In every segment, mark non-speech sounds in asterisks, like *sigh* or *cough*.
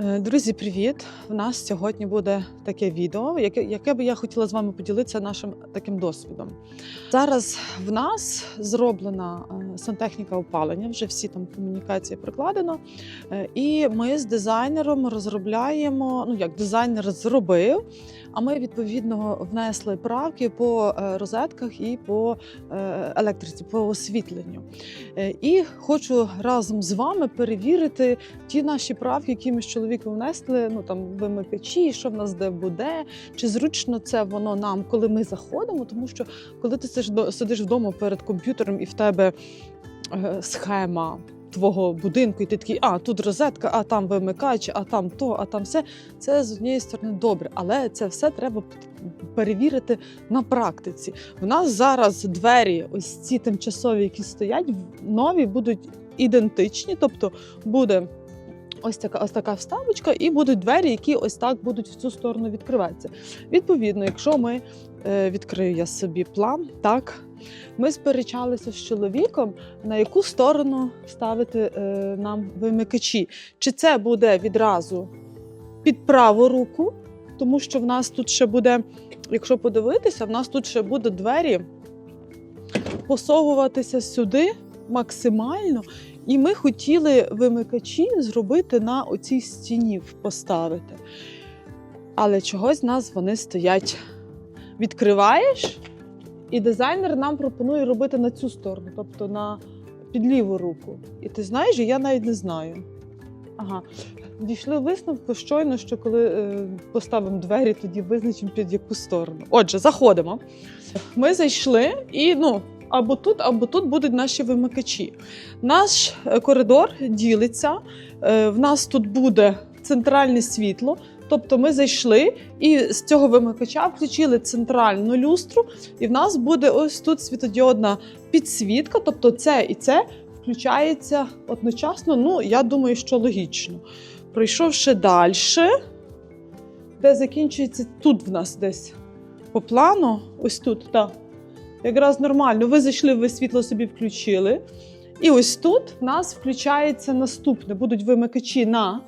Е, Друзі, привіт! У нас сьогодні буде таке відео, яке, яке би я хотіла з вами поділитися нашим таким досвідом. Зараз в нас зроблена е, сантехніка опалення, вже всі там комунікації прикладено. Е, І ми з дизайнером розробляємо. Ну як дизайнер зробив, а ми відповідно внесли правки по е, розетках і по е, електриці, по освітленню. І хочу разом з вами перевірити ті наші правки, які ми з чоловіком внесли, ну там вимикачі, що в нас де буде, чи зручно це воно нам, коли ми заходимо, тому що коли ти сидиш, до- вдома перед комп'ютером і в тебе схема. Твого будинку, і ти такий, а тут розетка, а там вимикач, а там то, а там все. Це з однієї сторони добре, але це все треба перевірити на практиці. В нас зараз двері, ось ці тимчасові, які стоять, нові будуть ідентичні, тобто буде ось така ось така вставочка, і будуть двері, які ось так будуть в цю сторону відкриватися. Відповідно, якщо ми е, відкрию я собі план, так ми сперечалися з чоловіком, на яку сторону ставити е, нам вимикачі. Чи це буде відразу під праву руку, тому що в нас тут ще буде, якщо подивитися, в нас тут ще буде двері посовуватися сюди максимально. І ми хотіли вимикачі зробити на оцій стіні поставити. Але чогось нас вони стоять. Відкриваєш, і дизайнер нам пропонує робити на цю сторону, тобто на під ліву руку. І ти знаєш, я навіть не знаю. Ага. Дійшли висновку щойно, що коли е, поставимо двері, тоді визначимо під яку сторону. Отже, заходимо. Ми зайшли і ну, або тут, або тут будуть наші вимикачі. Наш е, коридор ділиться. е, В нас тут буде центральне світло. Тобто ми зайшли і з цього вимикача включили центральну люстру, і в нас буде ось тут світодіодна підсвітка. Тобто це і це включається одночасно. Ну, я думаю, що логічно. Пройшовши далі, де закінчується тут в нас десь по плану, ось тут, так. Якраз нормально. Ви зайшли, ви світло собі включили. І ось тут в нас включається наступне. Будуть вимикачі на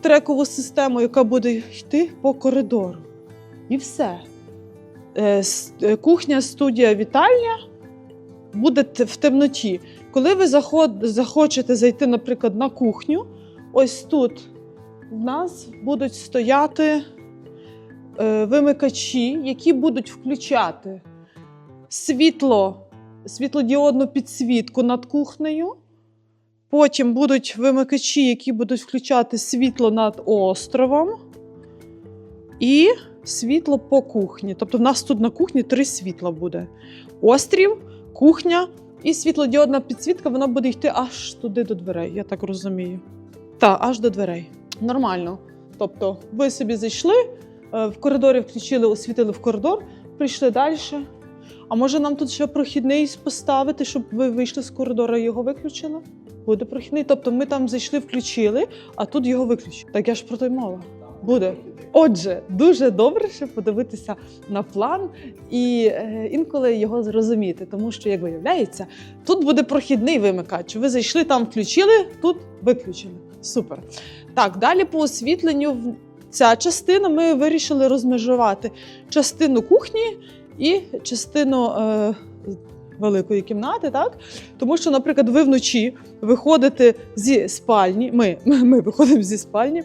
трекову систему, яка буде йти по коридору. І все. Е, е, Кухня, студія, вітальня буде в темноті. Коли ви захочете зайти, наприклад, на кухню, ось тут в нас будуть стояти е, вимикачі, які будуть включати світло, світлодіодну підсвітку над кухнею. Потім будуть вимикачі, які будуть включати світло над островом і світло по кухні. Тобто в нас тут на кухні три світла буде: острів, кухня і світлодіодна підсвітка, вона буде йти аж туди до дверей, я так розумію. Так, аж до дверей. Нормально. Тобто, ви собі зайшли, е, в коридорі включили, освітили в коридор, прийшли далі. А може нам тут ще прохідний поставити, щоб ви вийшли з коридору і його виключили? Буде прохідний. Тобто ми там зайшли, включили, а тут його виключили. Так я ж про то й мова. Буде. Отже, дуже добре ще подивитися на план і е, інколи його зрозуміти, тому що, як виявляється, тут буде прохідний вимикач. Ви зайшли, там включили, тут виключили. Супер. Так, далі по освітленню ця частина ми вирішили розмежувати частину кухні і частину е, великої кімнати, так? Тому що, наприклад, ви вночі виходите зі спальні, ми, *laughs* ми, виходимо зі спальні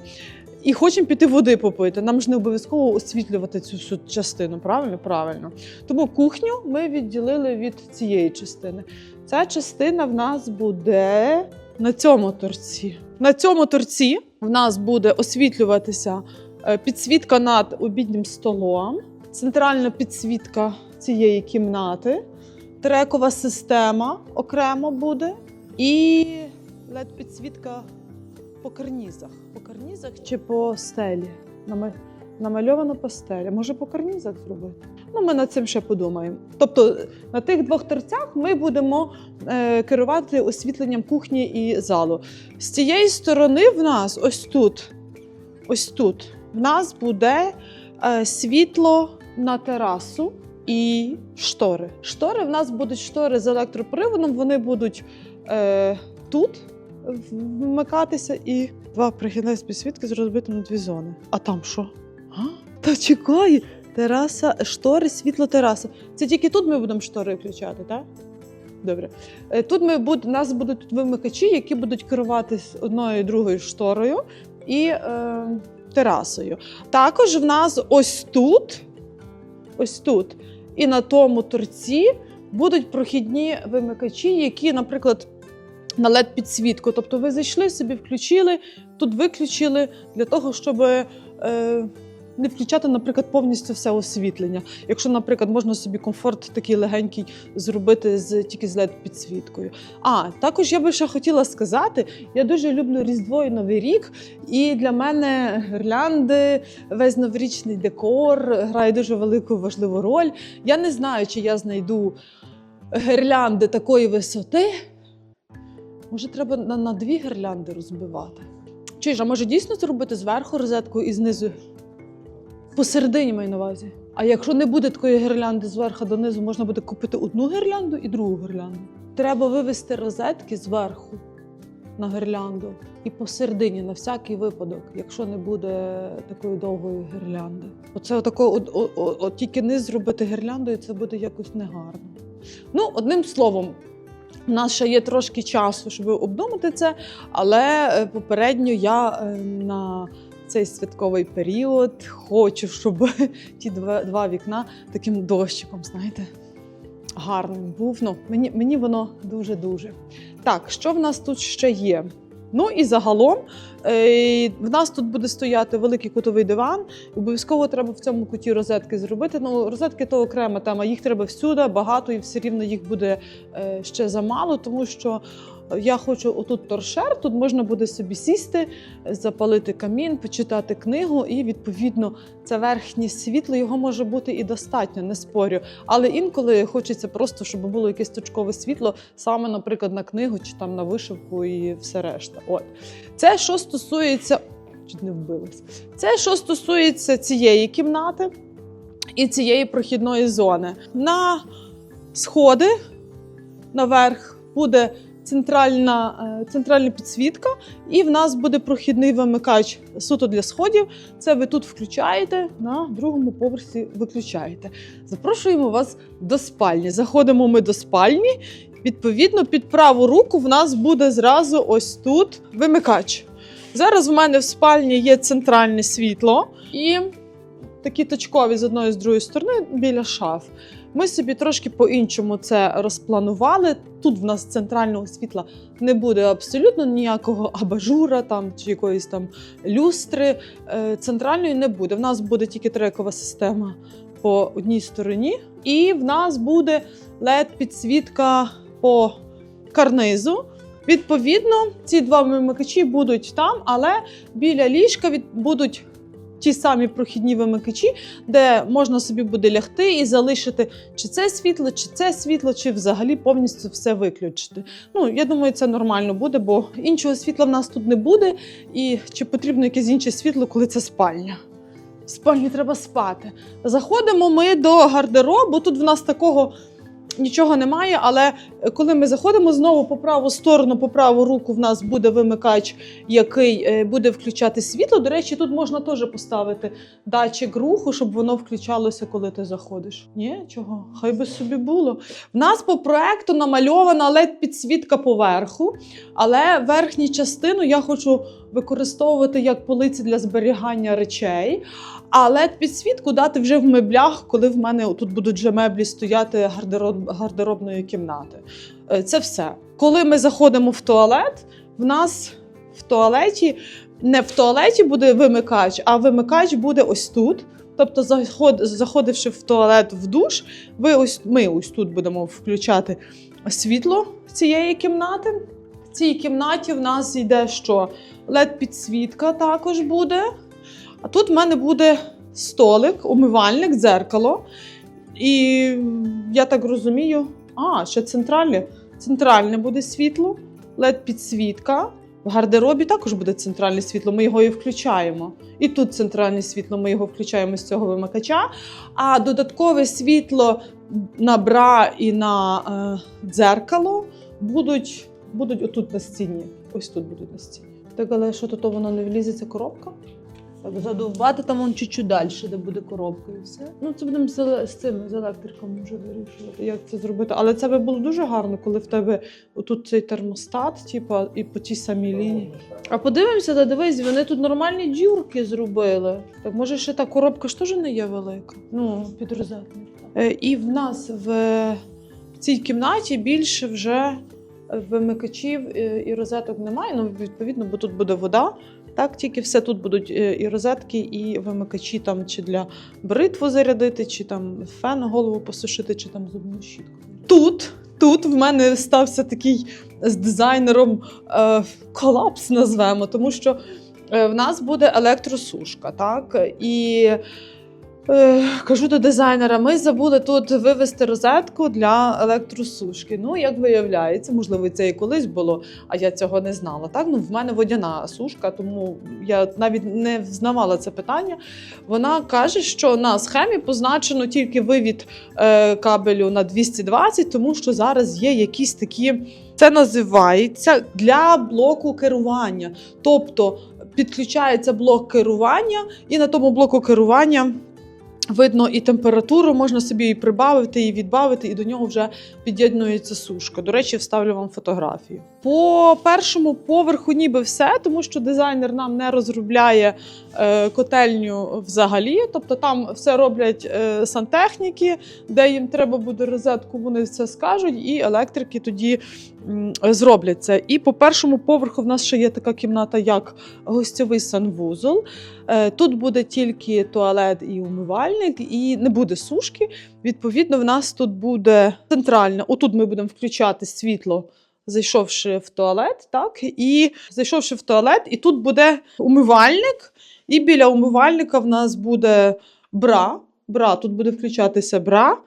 і хочемо піти води попити. Нам ж не обов'язково освітлювати цю всю частину, правильно? Правильно. Тому кухню ми відділили від цієї частини. Ця частина в нас буде на цьому торці. На цьому торці в нас буде освітлюватися е, підсвітка над обіднім столом, центральна підсвітка цієї кімнати, трекова система окремо буде і led підсвітка по карнізах. По карнізах чи по стелі? Нама- Намальовано по стелі. Може, по карнізах зробити? Ну, ми над цим ще подумаємо. Тобто на тих двох торцях ми будемо е, керувати освітленням кухні і залу. З цієї сторони в нас ось тут, ось тут, в нас буде е, світло на терасу і штори. Штори в нас будуть штори з електроприводом, вони будуть е, тут вмикатися і Два прихідних підсвітки з розбитим на дві зони. А там що? А? Та чекай! Тераса, штори, світло тераса. Це тільки тут ми будемо штори включати, так? Добре. Е, Тут ми буд, нас будуть вимикачі, які будуть керуватись одною і другою шторою і е, терасою. Також в нас ось тут, ось тут, і на тому торці будуть прохідні вимикачі, які, наприклад, на led підсвітку. Тобто ви зайшли собі, включили, тут виключили для того, щоб е, не включати, наприклад, повністю все освітлення. Якщо, наприклад, можна собі комфорт такий легенький зробити з тільки з led підсвіткою. А також я би ще хотіла сказати, я дуже люблю Різдво і Новий рік, і для мене гірлянди, весь новорічний декор грає дуже велику важливу роль. Я не знаю, чи я знайду гірлянди такої висоти. Може, треба на, на дві гірлянди розбивати. Чи ж, а може дійсно зробити зверху розетку і знизу? Посередині маю на увазі. А якщо не буде такої гірлянди зверху донизу, можна буде купити одну гірлянду і другу гірлянду. Треба вивести розетки зверху на гірлянду і посередині на всякий випадок, якщо не буде такої довгої гірлянди. Оце отако, от, от, от, от тільки низ зробити гірляндою, це буде якось негарно. Ну, одним словом, у нас ще є трошки часу, щоб обдумати це, але е, попередньо я е, на цей святковий період хочу, щоб *laughs* ті два, два вікна таким дощиком, знаєте, гарним був. Ну, мені, мені воно дуже-дуже. Так, що в нас тут ще є? Ну і загалом е, в нас тут буде стояти великий кутовий диван. Обов'язково треба в цьому куті розетки зробити. Ну, розетки то окрема тема, їх треба всюди, багато, і все рівно їх буде е, ще замало, тому що я хочу отут торшер, тут можна буде собі сісти, запалити камін, почитати книгу, і відповідно це верхнє світло, його може бути і достатньо, не спорю. Але інколи хочеться просто, щоб було якесь точкове світло, саме, наприклад, на книгу чи там на вишивку і все решта. От це що стосується. Чуть не вбилась. Це що стосується цієї кімнати і цієї прохідної зони. На сходи наверх буде центральна, е, центральна підсвітка, і в нас буде прохідний вимикач суто для сходів. Це ви тут включаєте, на другому поверсі виключаєте. Запрошуємо вас до спальні. Заходимо ми до спальні. Відповідно, під праву руку в нас буде зразу ось тут вимикач. Зараз в мене в спальні є центральне світло і такі точкові з одної з другої сторони біля шаф. Ми собі трошки по-іншому це розпланували. Тут в нас центрального світла не буде абсолютно ніякого абажура там чи якоїсь там люстри. Е, Центральної не буде. В нас буде тільки трекова система по одній стороні, і в нас буде led підсвітка по карнизу. Відповідно, ці два вимикачі будуть там, але біля ліжка від... будуть ті самі прохідні вимикачі, де можна собі буде лягти і залишити чи це світло, чи це світло, чи взагалі повністю все виключити. Ну, я думаю, це нормально буде, бо іншого світла в нас тут не буде. І чи потрібно якесь інше світло, коли це спальня? В спальні треба спати. Заходимо ми до гардеробу. Тут в нас такого нічого немає, але коли ми заходимо знову по праву сторону, по праву руку в нас буде вимикач, який е, буде включати світло. До речі, тут можна теж поставити датчик руху, щоб воно включалося, коли ти заходиш. Ні, чого? Хай би собі було. В нас по проекту намальована led підсвітка поверху, але верхню частину я хочу використовувати як полиці для зберігання речей. А led підсвітку дати вже в меблях, коли в мене тут будуть вже меблі стояти гардероб, гардеробної кімнати. Е, Це все. Коли ми заходимо в туалет, в нас в туалеті не в туалеті буде вимикач, а вимикач буде ось тут. Тобто, заход, заходивши в туалет в душ, ви ось ми ось тут будемо включати світло цієї кімнати. В цій кімнаті в нас йде що? led підсвітка також буде. А тут в мене буде столик, умивальник, дзеркало. І я так розумію, а, ще центральне. Центральне буде світло, led підсвітка. В гардеробі також буде центральне світло, ми його і включаємо. І тут центральне світло, ми його включаємо з цього вимикача. А додаткове світло на бра і на е, дзеркало будуть, будуть отут на стіні. Ось тут будуть на стіні. Так, але що то воно не влізеться коробка? Так, задовбати там вон чуть-чуть далі, де буде коробка і все. Ну, це будемо з, цим, з електриком вже вирішувати, як це зробити. Але це би було дуже гарно, коли в тебе отут цей термостат, типу, і по тій самій лінії. А подивимося, та дивись, вони тут нормальні дюрки зробили. Так може ще та коробка ж теж не є велика. Ну, під розетник. Е, і в нас в, в цій кімнаті більше вже вимикачів е, і розеток немає. Ну, відповідно, бо тут буде вода. Так, тільки все тут будуть е, і розетки, і вимикачі там чи для бритву зарядити, чи там фен голову посушити, чи там зубну щітку. Тут, тут в мене стався такий з дизайнером е, колапс, назвемо, тому що е, в нас буде електросушка, так? І кажу до дизайнера: ми забули тут вивести розетку для електросушки. Ну, як виявляється, можливо, це і колись було, а я цього не знала. Так, ну в мене водяна сушка, тому я навіть не взнавала це питання. Вона каже, що на схемі позначено тільки вивід е, кабелю на 220, тому що зараз є якісь такі. Це називається для блоку керування. Тобто підключається блок керування, і на тому блоку керування видно і температуру, можна собі і прибавити, і відбавити, і до нього вже під'єднується сушка. До речі, вставлю вам фотографію. По першому поверху ніби все, тому що дизайнер нам не розробляє е, котельню взагалі. Тобто там все роблять е, сантехніки, де їм треба буде розетку, вони це скажуть, і електрики тоді зроблять. І по першому поверху в нас ще є така кімната, як гостьовий санвузол. Е, Тут буде тільки туалет і умивальник, і не буде сушки. Відповідно, в нас тут буде центральна. Отут ми будемо включати світло. Зайшовши в туалет, так і зайшовши в туалет, і тут буде умивальник, і біля умивальника в нас буде бра. Бра, тут буде включатися бра,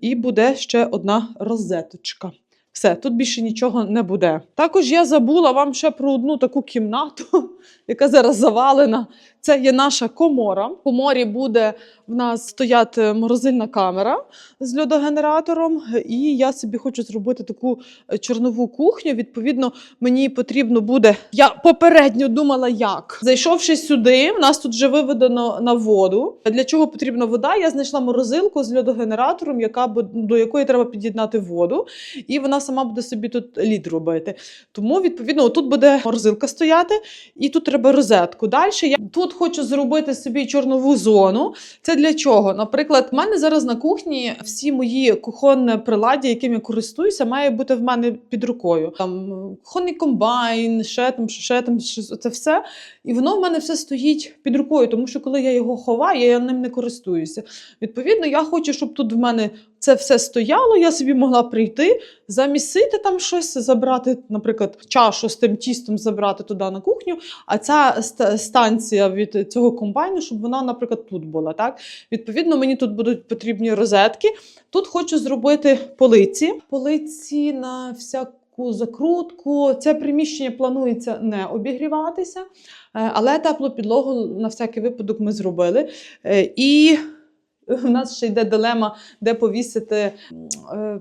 і буде ще одна розеточка. Все, тут більше нічого не буде. Також я забула вам ще про одну таку кімнату, яка зараз завалена. Це є наша комора. В коморі буде в нас стояти морозильна камера з льодогенератором, і я собі хочу зробити таку е, чорнову кухню. Відповідно, мені потрібно буде. Я попередньо думала, як зайшовши сюди, в нас тут вже виведено на воду. Для чого потрібна вода? Я знайшла морозилку з льодогенератором, яка до якої треба під'єднати воду, і вона сама буде собі тут лід робити. Тому, відповідно, тут буде морозилка стояти, і тут треба розетку. Далі я тут хочу зробити собі чорнову зону. Це для чого? Наприклад, в мене зараз на кухні всі мої кухонне приладдя, яким я користуюся, має бути в мене під рукою. Там е, кухонний комбайн, ще там, ще там, ще це все. І воно в мене все стоїть під рукою, тому що коли я його ховаю, я ним не користуюся. Відповідно, я хочу, щоб тут в мене це все стояло, я собі могла прийти, замісити там щось, забрати, наприклад, чашу з тим тістом забрати туди на кухню. А ця станція від цього комбайну, щоб вона, наприклад, тут була. Так? Відповідно, мені тут будуть потрібні розетки. Тут хочу зробити полиці. Полиці на всяку закрутку. Це приміщення планується не обігріватися, е, але теплу підлогу на всякий випадок ми зробили. Е, І в нас ще йде дилема, де повісити е,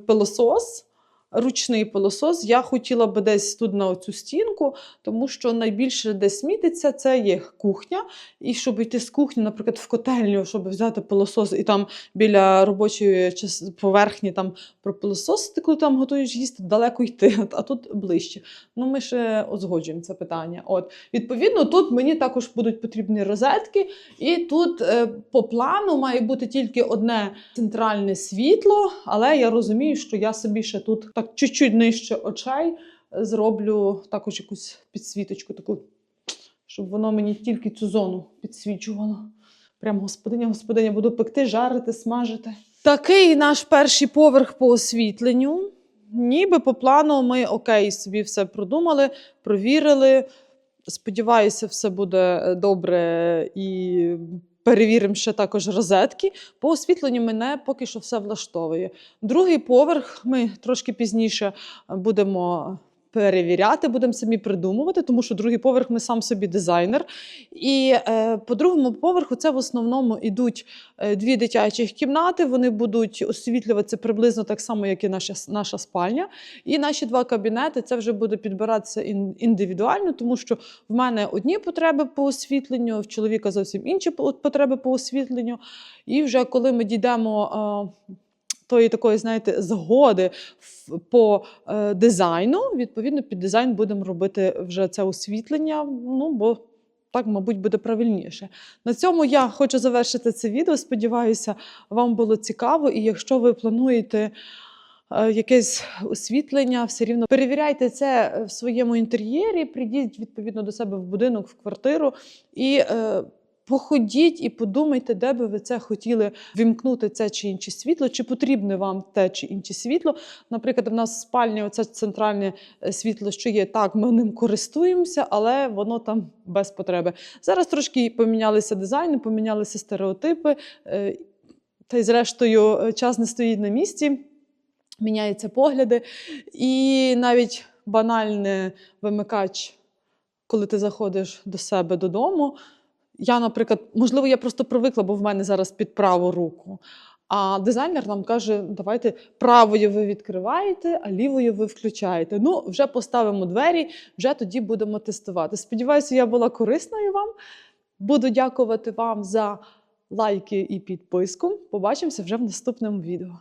пилосос. Ручний пилосос. Я хотіла би десь тут на цю стінку, тому що найбільше де смітиться, це є кухня. І щоб йти з кухні, наприклад, в котельню, щоб взяти пилосос і там біля робочої поверхні там пропилососити, коли там готуєш їсти, далеко йти, *laughs* а тут ближче. Ну, ми ще узгоджуємо це питання. От, відповідно, тут мені також будуть потрібні розетки, і тут е, по плану має бути тільки одне центральне світло, але я розумію, що я собі ще тут так чуть-чуть нижче очей е, зроблю також якусь підсвіточку, таку, щоб воно мені тільки цю зону підсвічувало. Прям господиня, господиня, буду пекти, жарити, смажити. Такий наш перший поверх по освітленню. Ніби по плану ми окей, собі все продумали, провірили. Сподіваюся, все буде е, добре і перевіримо ще також розетки. По освітленню мене поки що все влаштовує. Другий поверх ми трошки пізніше будемо перевіряти, будемо самі придумувати, тому що другий поверх ми сам собі дизайнер. І е, по другому поверху це в основному йдуть е, дві дитячих кімнати. Вони будуть освітлюватися приблизно так само, як і наша, наша спальня. І наші два кабінети це вже буде підбиратися індивідуально, тому що в мене одні потреби по освітленню, в чоловіка зовсім інші потреби по освітленню. І вже коли ми дійдемо. е, Тої такої, знаєте, згоди по е, дизайну. Відповідно, під дизайн будемо робити вже це освітлення. Ну, бо так, мабуть, буде правильніше. На цьому я хочу завершити це відео. Сподіваюся, вам було цікаво. І якщо ви плануєте е, якесь освітлення, все рівно перевіряйте це в своєму інтер'єрі, прийдіть відповідно до себе в будинок, в квартиру і. Походіть і подумайте, де би ви це хотіли вімкнути це чи інше світло, чи потрібне вам те чи інше світло. Наприклад, в нас в спальні оце центральне е, світло, що є, так, ми ним користуємося, але воно там без потреби. Зараз трошки помінялися дизайни, помінялися стереотипи, е, та й зрештою е, час не стоїть на місці, міняються погляди. І навіть банальний вимикач, коли ти заходиш до себе додому. Я, наприклад, можливо, я просто привикла, бо в мене зараз під праву руку. А дизайнер нам каже: давайте правою ви відкриваєте, а лівою ви включаєте. Ну, вже поставимо двері, вже тоді будемо тестувати. Сподіваюся, я була корисною вам. Буду дякувати вам за лайки і підписку. Побачимося вже в наступному відео.